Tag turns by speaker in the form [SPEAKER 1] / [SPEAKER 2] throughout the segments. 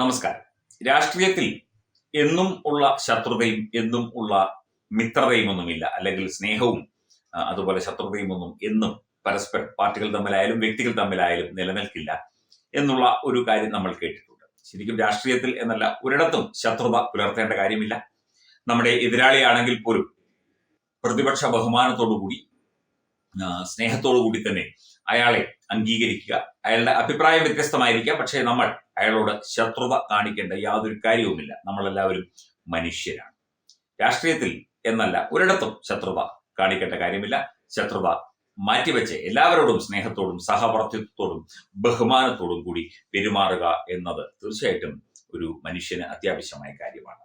[SPEAKER 1] നമസ്കാരം. രാഷ്ട്രീയത്തിൽ എന്നും ഉള്ള ശത്രുതയും എന്നും ഉള്ള മിത്രതയും ഒന്നുമില്ല അല്ലെങ്കിൽ സ്നേഹവും അതുപോലെ ശത്രുതയും ഒന്നും എന്നും പരസ്പരം പാർട്ടികൾ തമ്മിലായാലും വ്യക്തികൾ തമ്മിലായാലും നിലനിൽക്കില്ല എന്നുള്ള ഒരു കാര്യം നമ്മൾ കേട്ടിട്ടുണ്ട്. ശരിക്കും രാഷ്ട്രീയത്തിൽ എന്നല്ല ഒരിടത്തും ശത്രുത പുലർത്തേണ്ട കാര്യമില്ല. നമ്മുടെ എതിരാളിയാണെങ്കിൽ പോലും പ്രതിപക്ഷ ബഹുമാനത്തോടുകൂടി സ്നേഹത്തോടു കൂടി തന്നെ അയാളെ അംഗീകരിക്കുക. അയാളുടെ അഭിപ്രായം വ്യത്യസ്തമായിരിക്കാം. പക്ഷേ നമ്മൾ അയാളോട് ശത്രുത കാണിക്കേണ്ട യാതൊരു കാര്യവുമില്ല. നമ്മളെല്ലാവരും മനുഷ്യരാണ്. രാഷ്ട്രീയത്തിൽ എന്നല്ല ഒരിടത്തും ശത്രുത കാണിക്കേണ്ട കാര്യമില്ല. ശത്രുത മാറ്റിവെച്ച് എല്ലാവരോടും സ്നേഹത്തോടും സഹവർത്തിത്വത്തോടും ബഹുമാനത്തോടും കൂടി പെരുമാറുക എന്നത് തീർച്ചയായിട്ടും ഒരു മനുഷ്യന് അത്യാവശ്യമായ കാര്യമാണ്.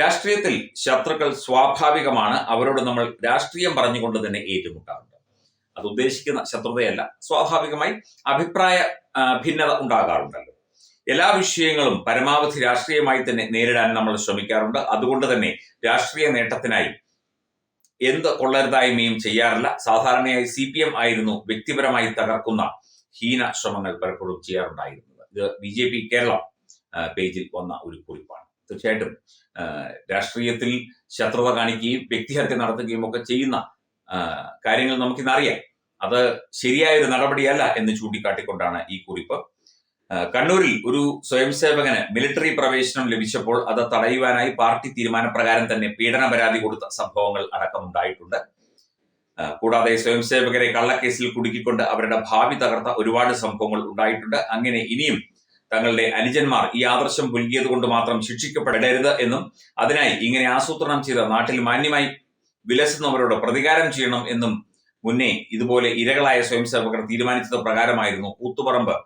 [SPEAKER 1] രാഷ്ട്രീയത്തിൽ ശത്രുക്കൾ സ്വാഭാവികമാണ്. അവരോട് നമ്മൾ രാഷ്ട്രീയം പറഞ്ഞുകൊണ്ട് തന്നെ ഏറ്റുമുട്ടാറുണ്ട്. അത് ഉദ്ദേശിക്കുന്ന ശത്രുതയല്ല. സ്വാഭാവികമായി അഭിപ്രായ ഭിന്നത ഉണ്ടാകാറുണ്ടല്ലോ. എല്ലാ വിഷയങ്ങളും പരമാവധി രാഷ്ട്രീയമായി തന്നെ നേരിടാൻ നമ്മൾ ശ്രമിക്കാറുണ്ട്. അതുകൊണ്ട് തന്നെ രാഷ്ട്രീയ നേട്ടത്തിനായി എന്ത് കൊള്ളരുതായ്മയും ചെയ്യാറില്ല. സാധാരണയായി സി പി എം ആയിരുന്നു വ്യക്തിപരമായി തകർക്കുന്ന ഹീന ശ്രമങ്ങൾ പലപ്പോഴും ചെയ്യാറുണ്ടായിരുന്നത്. ഇത് ബി ജെ പി കേരളം പേജിൽ വന്ന ഒരു കുറിപ്പാണ്. തീർച്ചയായിട്ടും രാഷ്ട്രീയത്തിൽ ശത്രുത കാണിക്കുകയും വ്യക്തിഹത്യ നടത്തുകയും ഒക്കെ ചെയ്യുന്ന കാര്യങ്ങൾ നമുക്കിന്ന് അറിയാം. അത് ശരിയായ ഒരു നടപടിയല്ല എന്ന് ചൂണ്ടിക്കാട്ടിക്കൊണ്ടാണ് ഈ കുറിപ്പ്. കണ്ണൂരിൽ ഒരു സ്വയം സേവകന് മിലിറ്ററി പ്രവേശനം ലഭിച്ചപ്പോൾ അത് തടയുവാനായി പാർട്ടി തീരുമാനപ്രകാരം തന്നെ പീഡന പരാതി കൊടുത്ത സംഭവങ്ങൾ അടക്കമുണ്ടായിട്ടുണ്ട് കൂടാതെ സ്വയം സേവകരെ കള്ളക്കേസിൽ കുടുക്കിക്കൊണ്ട് അവരുടെ ഭാവി തകർത്ത ഒരുപാട് സംഭവങ്ങൾ ഉണ്ടായിട്ടുണ്ട്. അങ്ങനെ ഇനിയും തങ്ങളുടെ അനുജന്മാർ ഈ ആദർശം പുൽകിയത് കൊണ്ട് മാത്രം ശിക്ഷിക്കപ്പെടരുത് എന്നും അതിനായി ഇങ്ങനെ ആസൂത്രണം ചെയ്ത നാട്ടിൽ മാന്യമായി വിലസുന്നവരോട് പ്രതികാരം ചെയ്യണം എന്നും മുന്നേ ഇതുപോലെ ഇരകളായ സ്വയം സേവകർ തീരുമാനിച്ചത് പ്രകാരമായിരുന്നു കൂത്തുപറമ്പ്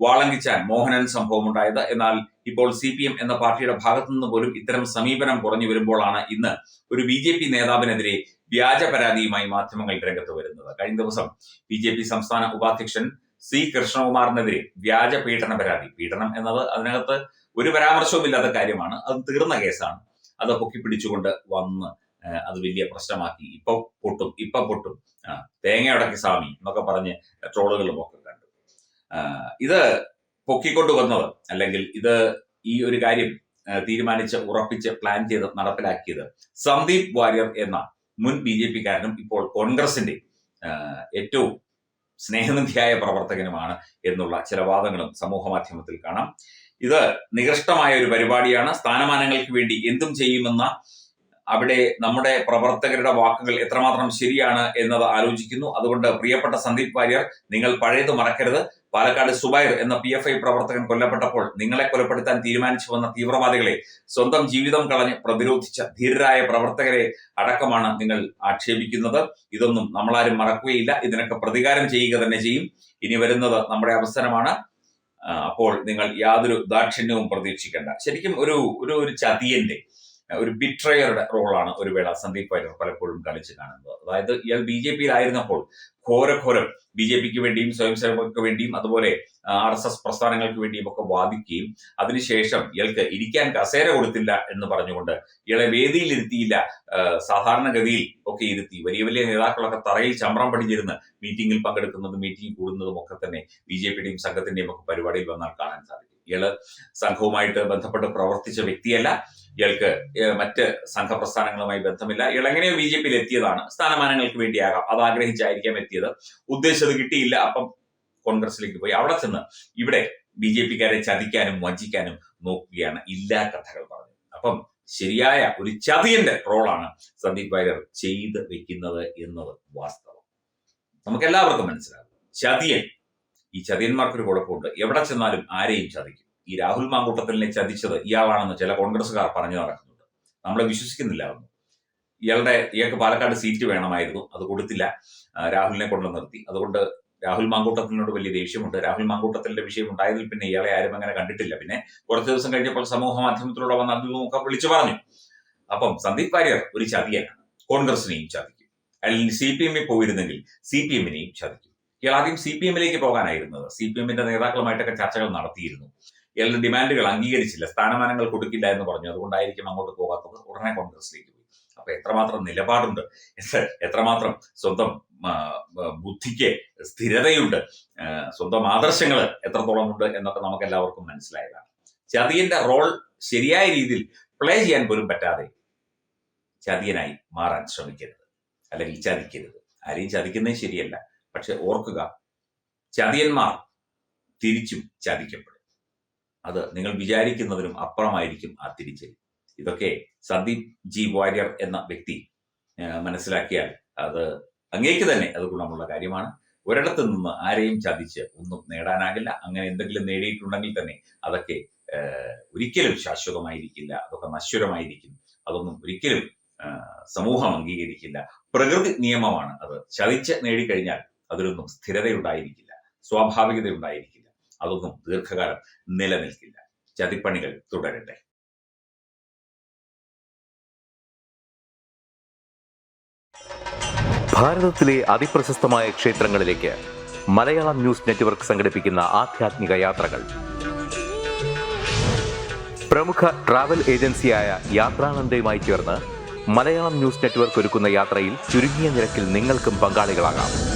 [SPEAKER 1] വാളങ്കിച്ചാൻ മോഹനൻ സംഭവം ഉണ്ടായത് എന്നാൽ ഇപ്പോൾ സി പി എം എന്ന പാർട്ടിയുടെ ഭാഗത്തു നിന്ന് പോലും ഇത്തരം സമീപനം കുറഞ്ഞു വരുമ്പോഴാണ് ഇന്ന് ഒരു ബി ജെ പി നേതാവിനെതിരെ വ്യാജ പരാതിയുമായി മാധ്യമങ്ങൾ രംഗത്ത് വരുന്നത്. കഴിഞ്ഞ ദിവസം ബി ജെ പി സംസ്ഥാന ഉപാധ്യക്ഷൻ സി കൃഷ്ണകുമാറിനെതിരെ വ്യാജ പീഡന പരാതി. പീഡനം എന്നത് അതിനകത്ത് ഒരു പരാമർശവുമില്ലാത്ത കാര്യമാണ്. അത് തീർന്ന കേസാണ്. അത് പൊക്കിപ്പിടിച്ചുകൊണ്ട് വന്ന് അത് വലിയ പ്രശ്നമാക്കി. ഇപ്പൊ പൊട്ടും ഇപ്പൊ പൊട്ടും. തേങ്ങ അടക്കി സ്വാമി എന്നൊക്കെ പറഞ്ഞ് ട്രോളുകളും ഒക്കെ കണ്ടു. ഇത് പൊക്കിക്കൊണ്ട് വന്നത് അല്ലെങ്കിൽ ഇത് ഈ ഒരു കാര്യം തീരുമാനിച്ച് ഉറപ്പിച്ച് പ്ലാൻ ചെയ്ത് നടപ്പിലാക്കിയത് സന്ദീപ് വാര്യർ എന്ന മുൻ ബി ജെ പിക്കാരനും ഇപ്പോൾ കോൺഗ്രസിന്റെ ഏറ്റവും സ്നേഹനിധിയായ പ്രവർത്തകനുമാണ് എന്നുള്ള ചില വാദങ്ങളും സമൂഹ മാധ്യമത്തിൽ കാണാം. ഇത് നികൃഷ്ടമായ ഒരു പരിപാടിയാണ്. സ്ഥാനമാനങ്ങൾക്ക് വേണ്ടി എന്തും ചെയ്യുമെന്ന അവിടെ നമ്മുടെ പ്രവർത്തകരുടെ വാക്കുകൾ എത്രമാത്രം ശരിയാണ് എന്നത് ആലോചിക്കുന്നു. അതുകൊണ്ട് പ്രിയപ്പെട്ട സന്ദീപ് വാര്യർ നിങ്ങൾ പഴയത് മറക്കരുത്. പാലക്കാട് സുബൈർ എന്ന പി എഫ് ഐ പ്രവർത്തകൻ കൊല്ലപ്പെട്ടപ്പോൾ നിങ്ങളെ കൊലപ്പെടുത്താൻ തീരുമാനിച്ചു വന്ന തീവ്രവാദികളെ സ്വന്തം ജീവിതം കളഞ്ഞ് പ്രതിരോധിച്ച ധീരരായ പ്രവർത്തകരെ അടക്കമാണ് നിങ്ങൾ ആക്ഷേപിക്കുന്നത്. ഇതൊന്നും നമ്മളാരും മറക്കുകയില്ല. ഇതിനൊക്കെ പ്രതികാരം ചെയ്യുക തന്നെ ചെയ്യും. ഇനി വരുന്നത് നമ്മുടെ അവസരമാണ് അപ്പോൾ നിങ്ങൾ യാതൊരു ദാക്ഷിണ്യവും പ്രതീക്ഷിക്കേണ്ട. ശരിക്കും ഒരു ഒരു ഒരു ചതിയന്റെ ഒരു ബിട്രയറുടെ റോളാണ് ഒരു വേള സന്ദീപ് വാര്യർ പലപ്പോഴും കളിച്ച് കാണുന്നത്. അതായത് ഇയാൾ ബി ജെ പിയിലായിരുന്നപ്പോൾ ഘോരഘോരം ബി ജെ പിക്ക് വേണ്ടിയും സ്വയം സേവകർക്ക് വേണ്ടിയും അതുപോലെ ആർ എസ് എസ് പ്രസ്ഥാനങ്ങൾക്ക് വേണ്ടിയും ഒക്കെ വാദിക്കുകയും അതിനുശേഷം ഇയാൾക്ക് ഇരിക്കാൻ കസേര കൊടുത്തില്ല എന്ന് പറഞ്ഞുകൊണ്ട് ഇയാളെ വേദിയിൽ ഇരുത്തിയില്ല സാധാരണഗതിയിൽ ഒക്കെ ഇരുത്തി. വലിയ വലിയ നേതാക്കളൊക്കെ തറയിൽ ചമ്രം പടിഞ്ഞിരുന്ന് മീറ്റിംഗിൽ പങ്കെടുക്കുന്നതും മീറ്റിംഗ് കൂടുന്നതും ഒക്കെ തന്നെ ബി ജെ പിയുടെയും സംഘത്തിന്റെയും ഒക്കെ പരിപാടിയിൽ വന്നാൽ കാണാൻ സാധിക്കും. ഇയാൾ സംഘവുമായിട്ട് ബന്ധപ്പെട്ട് പ്രവർത്തിച്ച വ്യക്തിയല്ല. ഇയാൾക്ക് മറ്റ് സംഘപ്രസ്ഥാനങ്ങളുമായി ബന്ധമില്ല. ഇയാൾ എങ്ങനെയോ ബി ജെ പിയിൽ എത്തിയതാണ് സ്ഥാനമാനങ്ങൾക്ക് വേണ്ടിയാകാം. അത് ആഗ്രഹിച്ചായിരിക്കാം എത്തിയത്. ഉദ്ദേശിച്ചത് കിട്ടിയില്ല. അപ്പം കോൺഗ്രസിലേക്ക് പോയി. അവിടെ ചെന്ന് ഇവിടെ ബി ജെ പിക്കാരെ ചതിക്കാനും വഞ്ചിക്കാനും നോക്കുകയാണ് ഇല്ലാ കഥകൾ പറഞ്ഞു അപ്പം ശരിയായ ഒരു ചതിയന്റെ റോളാണ് സന്ദീപ് വാര്യർ ചെയ്ത് വെക്കുന്നത് എന്നത് വാസ്തവം. നമുക്ക് എല്ലാവർക്കും മനസ്സിലാകും. ചതിയൻ ഈ ചതിയന്മാർക്കൊരു കുഴപ്പമുണ്ട്. എവിടെ ചെന്നാലും ആരെയും ചതിക്കും. ഈ രാഹുൽ മാങ്കൂട്ടത്തിലിനെ ചതിച്ചത് ഇയാളാണെന്ന് ചില കോൺഗ്രസ്സുകാർ പറഞ്ഞു നടക്കുന്നുണ്ട്. നമ്മളെ വിശ്വസിക്കുന്നില്ല അതൊന്നും. ഇയാളുടെ ഇയാൾക്ക് പാലക്കാട് സീറ്റ് വേണമായിരുന്നു. അത് കൊടുത്തില്ല. രാഹുലിനെ കൊണ്ടു നിർത്തി. അതുകൊണ്ട് രാഹുൽ മാങ്കൂട്ടത്തിനോട് വലിയ ദേഷ്യമുണ്ട്. രാഹുൽ മാങ്കൂട്ടത്തിന്റെ വിഷയം ഉണ്ടായതിൽ പിന്നെ ഇയാളെ ആരും അങ്ങനെ കണ്ടിട്ടില്ല. പിന്നെ കുറച്ച് ദിവസം കഴിഞ്ഞപ്പോൾ സമൂഹ മാധ്യമത്തിലൂടെ വന്ന ഒക്കെ വിളിച്ചു പറഞ്ഞു. അപ്പം സന്ദീപ് വാര്യർ ഒരു ചതിയനാണ്. കോൺഗ്രസിനെയും ചതിക്കും. അല്ലെങ്കിൽ സി പി എമ്മിൽ പോയിരുന്നെങ്കിൽ സി പി എമ്മിനെയും ചതിക്കും. ഇയാൾ ആദ്യം സി പി എമ്മിലേക്ക് പോകാനായിരുന്നത് സി പി എമ്മിന്റെ നേതാക്കളുമായിട്ടൊക്കെ ചർച്ചകൾ നടത്തിയിരുന്നു. ഇയാളുടെ ഡിമാൻഡുകൾ അംഗീകരിച്ചില്ല. സ്ഥാനമാനങ്ങൾ കൊടുക്കില്ല എന്ന് പറഞ്ഞു. അതുകൊണ്ടായിരിക്കും അങ്ങോട്ട് പോകാത്തത്. ഉടനെ കോൺഗ്രസിലേക്ക് പോയി. അപ്പൊ എത്രമാത്രം നിലപാടുണ്ട്? എത്രമാത്രം സ്വന്തം ബുദ്ധിക്ക് സ്ഥിരതയുണ്ട്? സ്വന്തം ആദർശങ്ങൾ എത്രത്തോളം ഉണ്ട് എന്നൊക്കെ നമുക്ക് എല്ലാവർക്കും മനസ്സിലായതാണ്. ചതിയന്റെ റോൾ ശരിയായ രീതിയിൽ പ്ലേ ചെയ്യാൻ പോലും പറ്റാതെ ചതിയനായി മാറാൻ ശ്രമിക്കരുത്. അല്ലെങ്കിൽ ചതിക്കരുത്. ആരെയും ചതിക്കുന്നത് ശരിയല്ല. പക്ഷെ ഓർക്കുക ചതിയന്മാർ തിരിച്ചും ചതിക്കപ്പെടും. അത് നിങ്ങൾ വിചാരിക്കുന്നതിനും അപ്പുറമായിരിക്കും ആ തിരിച്ചൽ ഇതൊക്കെ സന്ദീപ് ജി വാര്യർ എന്ന വ്യക്തി മനസ്സിലാക്കിയാൽ അത് അങ്ങേക്ക് തന്നെ അത് ഗുണമുള്ള കാര്യമാണ്. ഒരിടത്ത് നിന്ന് ആരെയും ചതിച്ച് ഒന്നും നേടാനാകില്ല. അങ്ങനെ എന്തെങ്കിലും നേടിയിട്ടുണ്ടെങ്കിൽ തന്നെ അതൊക്കെ ഒരിക്കലും ശാശ്വതമായിരിക്കില്ല. അതൊക്കെ നശ്വരമായിരിക്കും. അതൊന്നും ഒരിക്കലും സമൂഹം അംഗീകരിക്കില്ല. പ്രകൃതി നിയമമാണ് അത്. ചതിച്ച് നേടിക്കഴിഞ്ഞാൽ അതിലൊന്നും സ്ഥിരതയുണ്ടായിരിക്കില്ല. സ്വാഭാവികതയുണ്ടായിരിക്കില്ല. അതൊന്നും ദീർഘകാലം നിലനിൽക്കില്ല. ചതിപ്പണികൾ തുടരട്ടെ.
[SPEAKER 2] ഭാരതത്തിലെ അതിപ്രശസ്തമായ ക്ഷേത്രങ്ങളിലേക്ക് മലയാളം ന്യൂസ് നെറ്റ്വർക്ക് സംഘടിപ്പിക്കുന്ന ആധ്യാത്മിക യാത്രകൾ. പ്രമുഖ ട്രാവൽ ഏജൻസിയായ യാത്രാനന്ദയുമായി ചേർന്ന് മലയാളം ന്യൂസ് നെറ്റ്വർക്ക് ഒരുക്കുന്ന യാത്രയിൽ ചുരുങ്ങിയ നിരക്കിൽ നിങ്ങൾക്കും പങ്കാളികളാകാം.